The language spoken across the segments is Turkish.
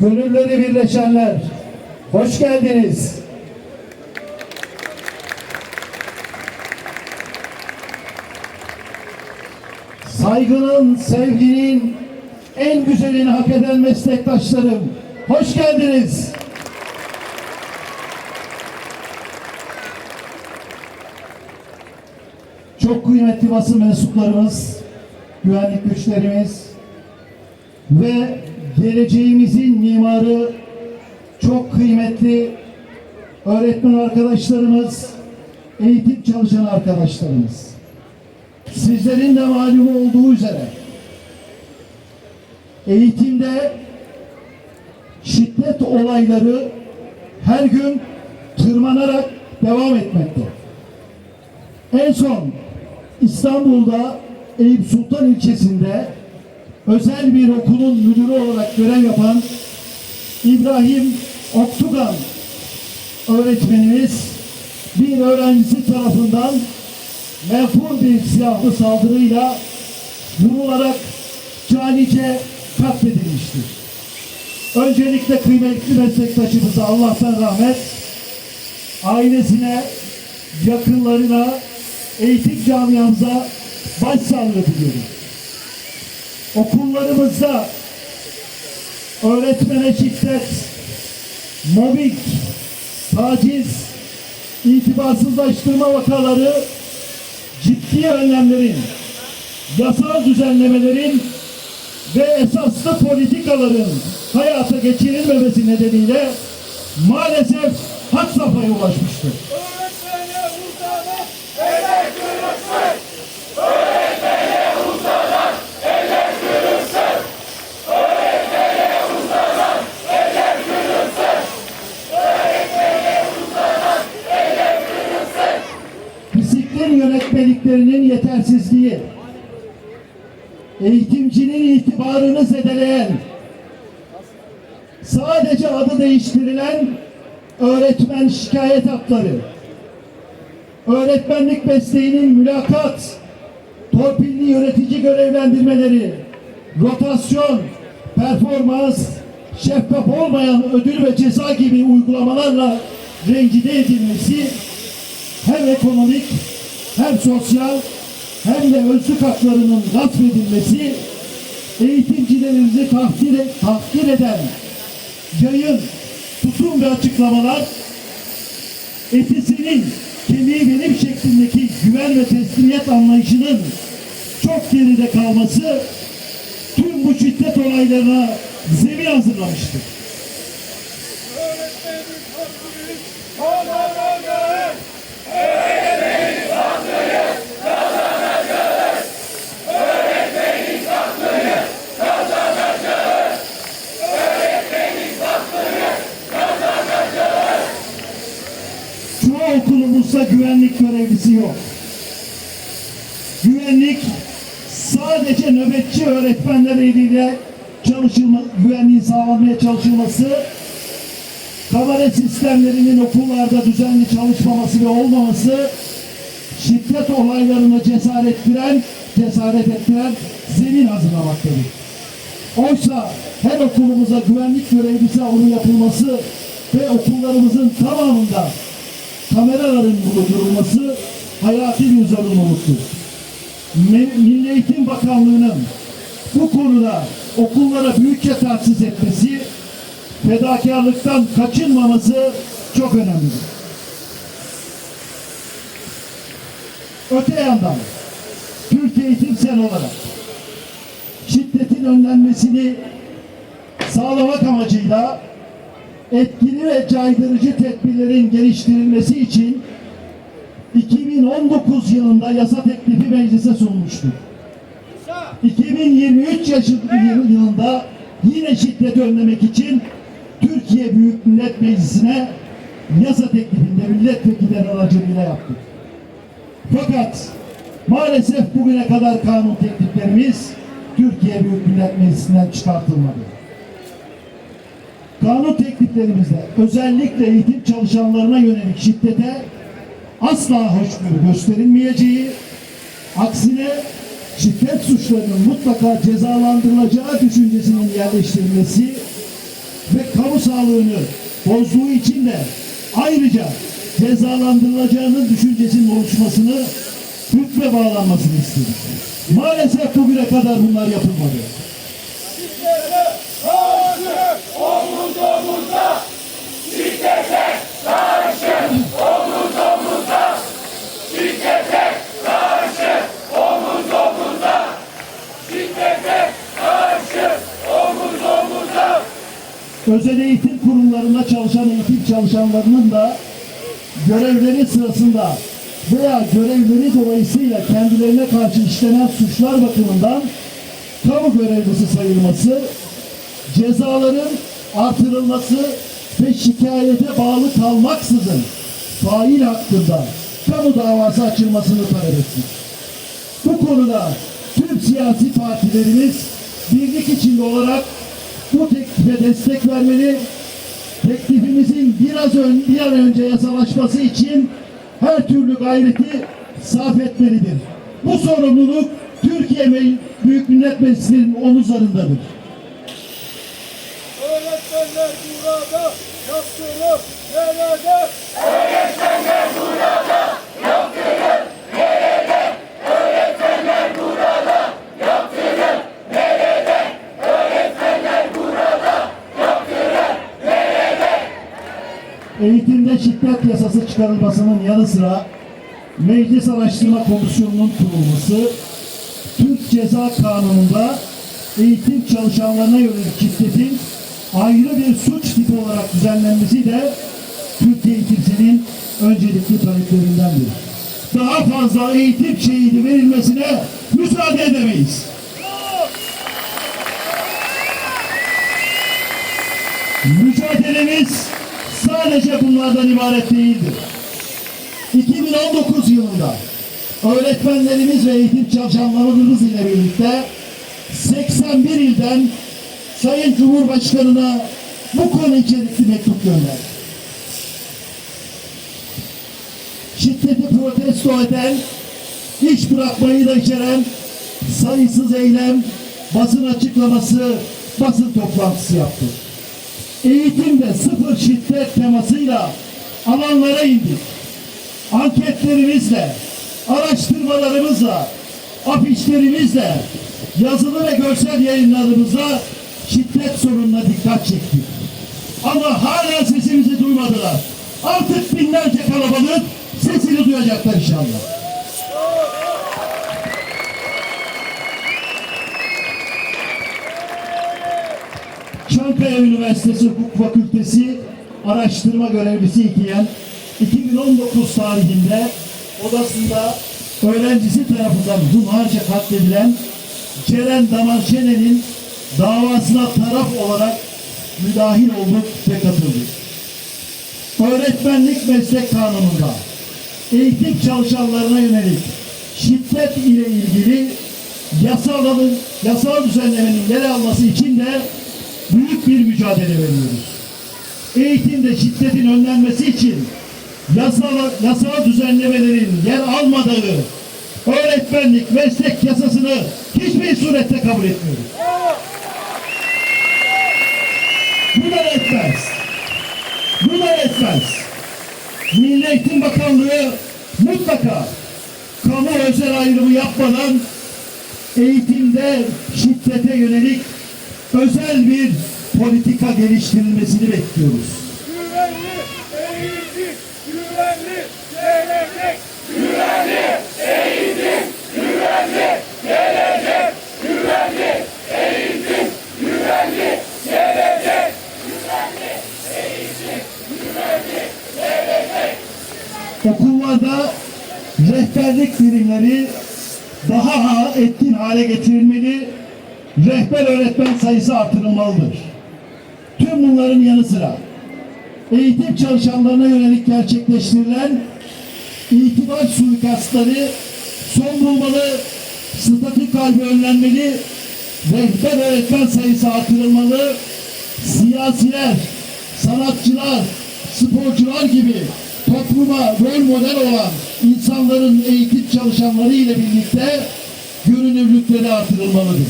gönülleri birleşenler, hoş geldiniz. Saygının, sevginin en güzelini hak eden meslektaşlarım, hoş geldiniz. Çok kıymetli basın mensuplarımız, güvenlik güçlerimiz ve geleceğimizin mimarı çok kıymetli öğretmen arkadaşlarımız, eğitim çalışan arkadaşlarımız. Sizlerin de malumu olduğu üzere eğitimde şiddet olayları her gün tırmanarak devam etmekte. En son İstanbul'da Eyüp Sultan ilçesinde özel bir okulun müdürü olarak görev yapan İbrahim Oktugan öğretmenimiz bir öğrencisi tarafından menfur bir silahlı saldırıyla vurularak canice katledilmiştir. Öncelikle kıymetli meslektaşımıza Allah'tan rahmet, ailesine, yakınlarına, eğitim camiamıza başsağlığı diliyorum. Okullarımızda öğretmene şiddet, mobbing, taciz, itibarsızlaştırma vakaları ciddi önlemlerin, yasal düzenlemelerin ve esaslı politikaların hayata geçirilmemesi nedeniyle maalesef had safhaya ulaşmıştır. İtibarını zedeleyen, sadece adı değiştirilen öğretmen şikayet hakları, öğretmenlik mesleğinin mülakat, torpilli yönetici görevlendirmeleri, rotasyon, performans, şeffaf olmayan ödül ve ceza gibi uygulamalarla rencide edilmesi hem ekonomik hem sosyal hem de özlük haklarının gasp edilmesi eğitimcilerimizi tahkir, tahkir eden yayın, tutum ve açıklamalar eti senin, kemiği benim şeklindeki güven ve teslimiyet anlayışının çok geride kalması tüm bu şiddet olaylarına zemin hazırlamıştır. Öğretmenin güvenlik görevlisi yok. Güvenlik sadece nöbetçi öğretmenler eliyle çalışılma, güvenliğin sağlanmaya çalışılması, kamera sistemlerinin okullarda düzenli çalışmaması ve olmaması, şiddet olaylarına cesaret ettiren, cesaret ettiren zemin hazırlamaktadır. Oysa her okulumuza güvenlik görevlisi alımı yapılması ve okullarımızın tamamında kameraların bulundurulması hayati bir zorunluluktur. Milli Eğitim Bakanlığı'nın bu konuda okullara büyükçe tahsis etmesi, fedakarlıktan kaçınmaması çok önemlidir. Öte yandan Türkiye Eğitim Sen olarak şiddetin önlenmesini sağlamak amacıyla etkili ve caydırıcı tedbirlerin geliştirilmesi için 2019 yılında yasa teklifi meclise sunmuştur. 2023 yaşı- yılında yine şiddeti önlemek için Türkiye Büyük Millet Meclisi'ne yasa teklifinde milletvekilleri aracılığıyla yaptık. Fakat maalesef bugüne kadar kanun tekliflerimiz Türkiye Büyük Millet Meclisi'nden çıkartılmadı. Kanun tekliflerimizde özellikle eğitim çalışanlarına yönelik şiddete asla hoşgörü gösterilmeyeceği, aksine şiddet suçlarının mutlaka cezalandırılacağı düşüncesinin yerleştirilmesi ve kamu sağlığını bozduğu için de ayrıca cezalandırılacağının düşüncesinin oluşmasını hükme bağlanmasını istedik. Maalesef bugüne kadar bunlar yapılmadı. Şiddete karşı omuz omuza. Şiddete karşı omuz omuza. Şiddete karşı omuz omuza. Şiddete karşı omuz omuza. özel eğitim kurumlarında çalışan eğitim çalışanlarının da görevleri sırasında veya görevleri dolayısıyla kendilerine karşı işlenen suçlar bakımından kamu görevlisi sayılması, cezaların artırılması ve şikayete bağlı kalmaksızın fail hakkında kamu davası açılmasını talep ettik. Bu konuda tüm siyasi partilerimiz birlik içinde olarak bu teklife destek vermeli, teklifimizin biraz ön, bir an önce yasalaşması için her türlü gayreti sarf etmelidir. Bu sorumluluk Türkiye Büyük Millet Meclisi'nin omuzlarındadır. Öğretmenler Eğitimde şiddet yasası çıkarılmasının yanı sıra Meclis Araştırma Komisyonu'nun kurulması, Türk Ceza Kanunu'nda eğitim çalışanlarına yönelik şiddetin ayrı bir suç tipi olarak düzenlenmesi de Türk eğitimcinin öncelikli taleplerindendir. Daha fazla eğitim şehidi verilmesine müsaade edemeyiz. Mücadelemiz sadece bunlardan ibaret değildir. 2019 yılında öğretmenlerimiz ve eğitim çalışanlarımız ile birlikte 81 ilden Sayın Cumhurbaşkanı'na bu konu içerikli mektup gönderdik. Şiddeti protesto eden, iş bırakmayı da içeren sayısız eylem, basın açıklaması, basın toplantısı yaptık eğitimde sıfır şiddet temasıyla alanlara indik. Anketlerimizle, araştırmalarımızla, afişlerimizle, yazılı ve görsel yayınlarımızla şiddet sorununa dikkat çektik. Ama hala sesimizi duymadılar. Artık binlerce kalabalık sesini duyacaklar inşallah. Çankaya Üniversitesi Hukuk Fakültesi araştırma görevlisi iken 2019 tarihinde odasında öğrencisi tarafından hunharca katledilen Ceren Daman Şenen'in davasına taraf olarak müdahil olduk ve katıldık. Öğretmenlik meslek kanununda eğitim çalışanlarına yönelik şiddet ile ilgili yasal, yasal düzenlemenin yer alması için de büyük bir mücadele veriyoruz. Eğitimde şiddetin önlenmesi için yasal, yasal düzenlemelerin yer almadığı öğretmenlik meslek yasasını hiçbir surette kabul etmiyoruz. Bu da etmez. Bu da etmez. Milli Eğitim Bakanlığı mutlaka kamu özel ayrımı yapmadan eğitimde şiddete yönelik özel bir politika geliştirilmesini bekliyoruz. Güvenli eğitim, güvenli gelecek. Güvenli eğitim, güvenli Okullarda rehberlik birimleri daha etkin hale getirilmeli, rehber öğretmen sayısı artırılmalıdır. Tüm bunların yanı sıra eğitim çalışanlarına yönelik gerçekleştirilen itibar suikastları son bulmalı, statü kaybı önlenmeli, rehber öğretmen sayısı artırılmalı, siyasiler, sanatçılar, sporcular gibi topluma rol model olan insanların eğitim çalışanları ile birlikte görünürlükleri artırılmalıdır.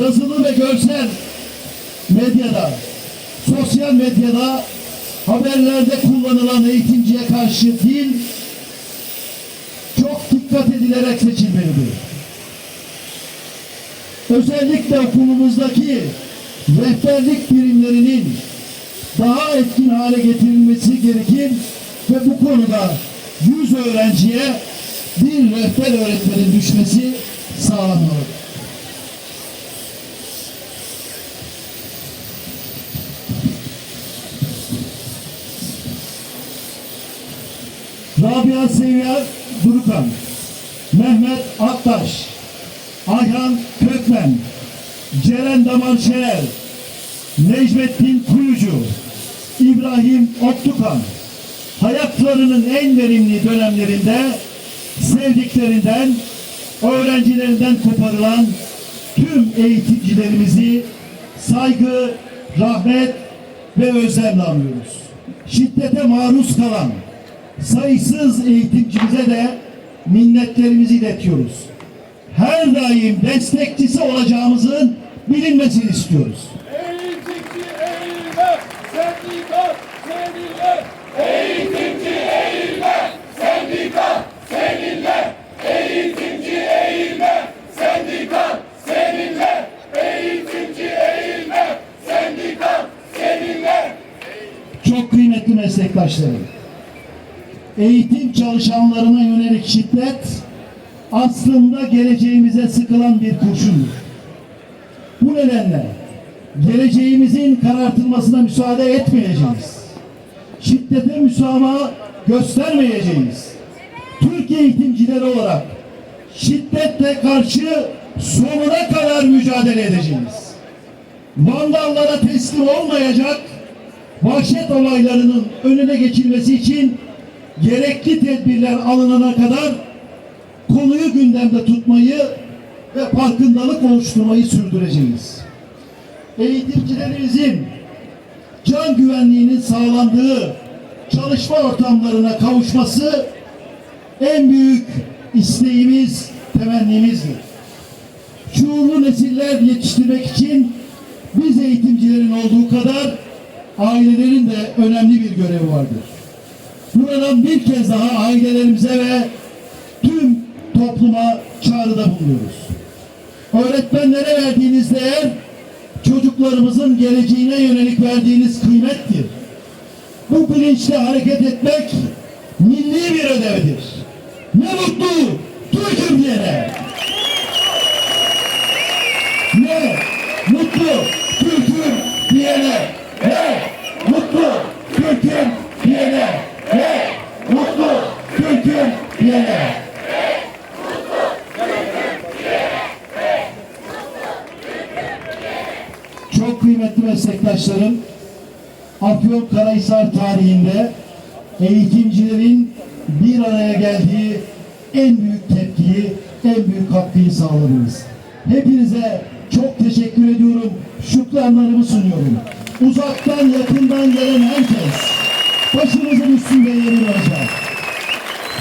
Yazılı ve görsel medyada sosyal medyada haberlerde kullanılan eğitimciye karşı dil çok dikkat edilerek seçilmelidir. Özellikle okulumuzdaki rehberlik birimlerinin daha etkin hale getirilmesi gerekir ve bu konuda 100 öğrenciye bir rehber öğretmenin düşmesi sağlanmalıdır. Rabia Seviyer Durukan, Mehmet Aktaş, Ayhan Kökmen, Ceren Damarşener, Necmettin Kuyucu, İbrahim Oktukan, hayatlarının en verimli dönemlerinde sevdiklerinden, öğrencilerinden koparılan tüm eğitimcilerimizi saygı, rahmet ve özlemle anıyoruz. Şiddete maruz kalan sayısız eğitimcimize de minnetlerimizi iletiyoruz. Her daim destekçisi olacağımızın bilinmesini istiyoruz. Eğitimci eğilme, sendika seninle. Eğitimci eğilme, sendika seninle. Eğitimci eğilme, sendika seninle. Eğitimci eğilme, sendika seninle. Çok kıymetli meslektaşlarım. Eğitim çalışanlarına yönelik şiddet aslında geleceğimize sıkılan bir kurşundur. Bu nedenle geleceğimizin karartılmasına müsaade etmeyeceğiz. Şiddete müsamaha göstermeyeceğiz. Türkiye eğitimcileri olarak şiddetle karşı sonuna kadar mücadele edeceğiz. Vandallara teslim olmayacak, vahşet olaylarının önüne geçilmesi için gerekli tedbirler alınana kadar konuyu gündemde tutmayı ve farkındalık oluşturmayı sürdüreceğiz. Eğitimcilerimizin can güvenliğinin sağlandığı çalışma ortamlarına kavuşması en büyük isteğimiz, temennimizdir. Şuurlu nesiller yetiştirmek için biz eğitimcilerin olduğu kadar ailelerin de önemli bir görevi vardır. Buradan bir kez daha ailelerimize ve tüm topluma çağrıda bulunuyoruz. Öğretmenlere verdiğiniz değer çocuklarımızın geleceğine yönelik verdiğiniz kıymettir. Bu bilinçle hareket etmek milli bir ödevdir. Ne mutlu Türk'üm diyene. Ne mutlu Türk'üm diyene. Ne mutlu Türk'üm diyene. Ne mutlu Türk'üm diyene. Çok kıymetli meslektaşlarım, Afyon Karahisar tarihinde eğitimcilerin bir araya geldiği en büyük tepkiyi, en büyük katkıyı sağladınız. Hepinize çok teşekkür ediyorum. Şükranlarımı sunuyorum. Uzaktan yakından gelen herkes başınızın üstünde yeri olacak.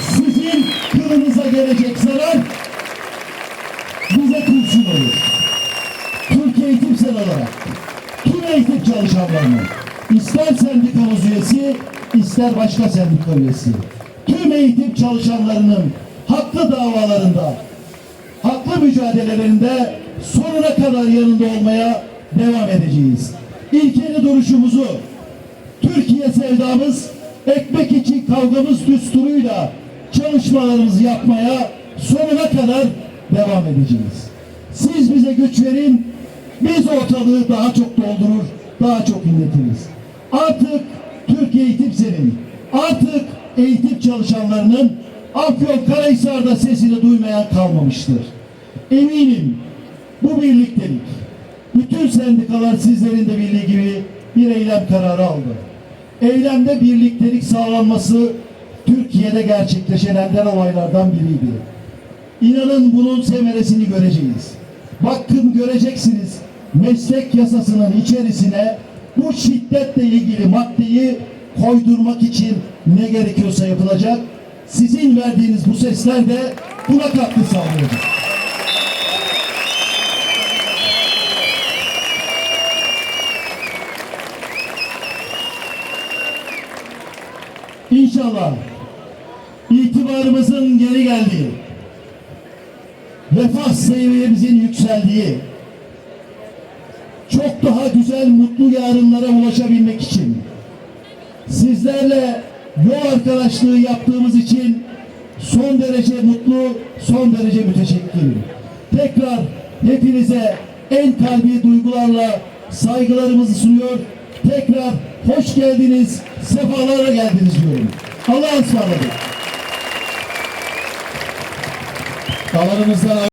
Sizin kılınıza gelecek zarar bize kurşun olur. Türkiye Eğitim Sen olarak tüm eğitim çalışanlarının ister sendikamız üyesi ister başka sendika üyesi tüm eğitim çalışanlarının haklı davalarında haklı mücadelelerinde sonuna kadar yanında olmaya devam edeceğiz. İlkeli duruşumuzu Türkiye sevdamız ekmek için kavgamız düsturuyla çalışmalarımızı yapmaya sonuna kadar devam edeceğiz. Siz bize güç verin, biz ortalığı daha çok doldurur, daha çok inletiriz. Artık Türkiye Eğitim Senin, artık eğitim çalışanlarının Afyon Karahisar'da sesini duymayan kalmamıştır. Eminim bu birliktelik, bütün sendikalar sizlerin de bildiği gibi bir eylem kararı aldı. Eylemde birliktelik sağlanması Türkiye'de gerçekleşen ender olaylardan biriydi. İnanın bunun semeresini göreceğiz. Bakın göreceksiniz meslek yasasının içerisine bu şiddetle ilgili maddeyi koydurmak için ne gerekiyorsa yapılacak. Sizin verdiğiniz bu sesler de buna katkı sağlayacak. İnşallah itibarımızın geri geldiği, refah seviyemizin yükseldiği, çok daha güzel, mutlu yarınlara ulaşabilmek için sizlerle yol arkadaşlığı yaptığımız için son derece mutlu, son derece müteşekkirim. Tekrar hepinize en kalbi duygularla saygılarımızı sunuyor. Tekrar hoş geldiniz, sefalara geldiniz diyorum. Allah'a ısmarladık. Alanımızdan